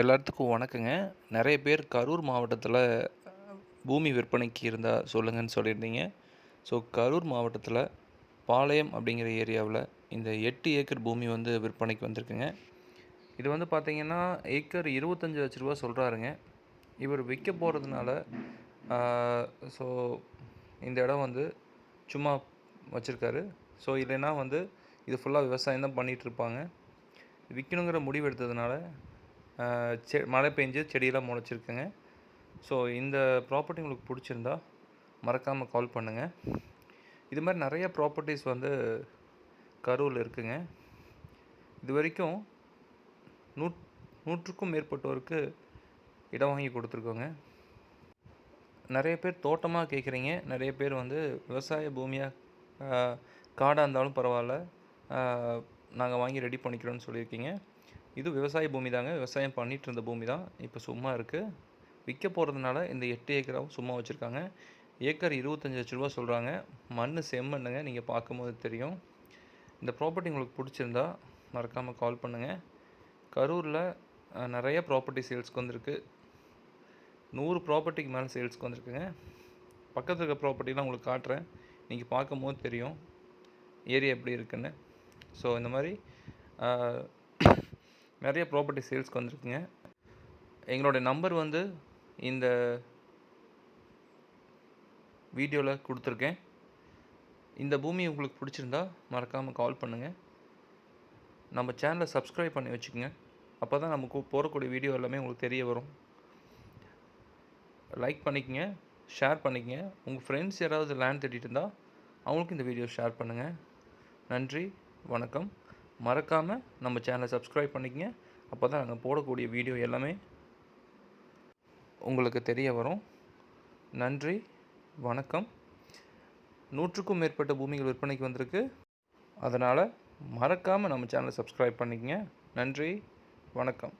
எல்லாத்துக்கும் வணக்கங்க. நிறைய பேர் கரூர் மாவட்டத்தில் பூமி விற்பனைக்கு இருந்தால் சொல்லுங்கன்னு சொல்லியிருந்தீங்க. ஸோ கரூர் மாவட்டத்தில் பாளையம் அப்படிங்கிற ஏரியாவில் இந்த எட்டு ஏக்கர் பூமி வந்து விற்பனைக்கு வந்திருக்குங்க. இது வந்து பார்த்திங்கன்னா ஏக்கர் இருபத்தஞ்சி லட்ச ரூபா சொல்கிறாருங்க இவர் விற்க போகிறதுனால ஸோ இந்த இடம் வந்து சும்மா வச்சுருக்காரு. ஸோ இல்லைன்னா வந்து இது ஃபுல்லாக விவசாயம் தான் பண்ணிகிட்ருப்பாங்க விற்கணுங்கிற முடிவு எடுத்ததுனால செ மழை பெஞ்சு செடியெல்லாம் முளைச்சிருக்குங்க. ஸோ இந்த ப்ராப்பர்ட்டி உங்களுக்கு பிடிச்சிருந்தா மறக்காமல் கால் பண்ணுங்கள் இது மாதிரி நிறைய ப்ராப்பர்ட்டிஸ் வந்து கரூரில் இருக்குங்க. இது வரைக்கும் நூற் நூற்றுக்கும் மேற்பட்டோருக்கு இடம் வாங்கி கொடுத்துருக்கோங்க. நிறைய பேர் தோட்டமாக கேட்குறீங்க நிறைய பேர் வந்து விவசாய பூமியாக காடாக இருந்தாலும் பரவாயில்ல. நாங்கள் வாங்கி ரெடி பண்ணிக்கிறோன்னு சொல்லியிருக்கீங்க. இது விவசாய பூமி தாங்க. விவசாயம் பண்ணிகிட்டு இருந்த பூமி தான். இப்போ சும்மா இருக்குது விற்க போகிறதுனால இந்த எட்டு ஏக்கராவும் சும்மா வச்சுருக்காங்க. ஏக்கர் இருபத்தஞ்சி லட்ச ரூபா சொல்கிறாங்க மண் செம்மண்ணுங்க. நீங்கள் பார்க்கும்போது தெரியும். இந்த ப்ராப்பர்ட்டி உங்களுக்கு பிடிச்சிருந்தா மறக்காமல் கால் பண்ணுங்கள் கரூரில் நிறைய ப்ராப்பர்ட்டி சேல்ஸ்க்கு வந்திருக்கு. நூறு ப்ராப்பர்ட்டிக்கு மேலே சேல்ஸ்க்கு வந்திருக்குங்க. பக்கத்தில் இருக்க ப்ராப்பர்ட்டிலாம் உங்களுக்கு காட்டுறேன். நீங்கள் பார்க்கும்போது தெரியும். ஏரியா எப்படி இருக்குன்னு. ஸோ இந்த மாதிரி நிறைய ப்ராப்பர்ட்டி சேல்ஸ்க்கு வந்திருக்குங்க. எங்களோட நம்பர் வந்து இந்த வீடியோவில் கொடுத்துருக்கேன். இந்த பூமி உங்களுக்கு பிடிச்சிருந்தா மறக்காமல் கால் பண்ணுங்கள் நம்ம சேனலை சப்ஸ்கிரைப் பண்ணி வச்சுக்கோங்க. அப்போ தான் நமக்கு போகக்கூடிய வீடியோ எல்லாமே உங்களுக்கு தெரிய வரும். லைக் பண்ணிக்கங்க ஷேர் பண்ணிக்கங்க. உங்கள் ஃப்ரெண்ட்ஸ் யாராவது லேண்ட் தேடிட்டு இருந்தால் அவங்களுக்கும் இந்த வீடியோ ஷேர் பண்ணுங்கள் நன்றி வணக்கம். மறக்காமல் நம்ம சேனலை சப்ஸ்கிரைப் பண்ணிக்கங்க. அப்போ தான் நாங்கள் போடக்கூடிய வீடியோ எல்லாமே உங்களுக்கு தெரிய வரும். நன்றி வணக்கம். நூற்றுக்கும் மேற்பட்ட பூமிகள் விற்பனைக்கு வந்திருக்கு. அதனால் மறக்காமல் நம்ம சேனலை சப்ஸ்கிரைப் பண்ணிக்கங்க. நன்றி வணக்கம்.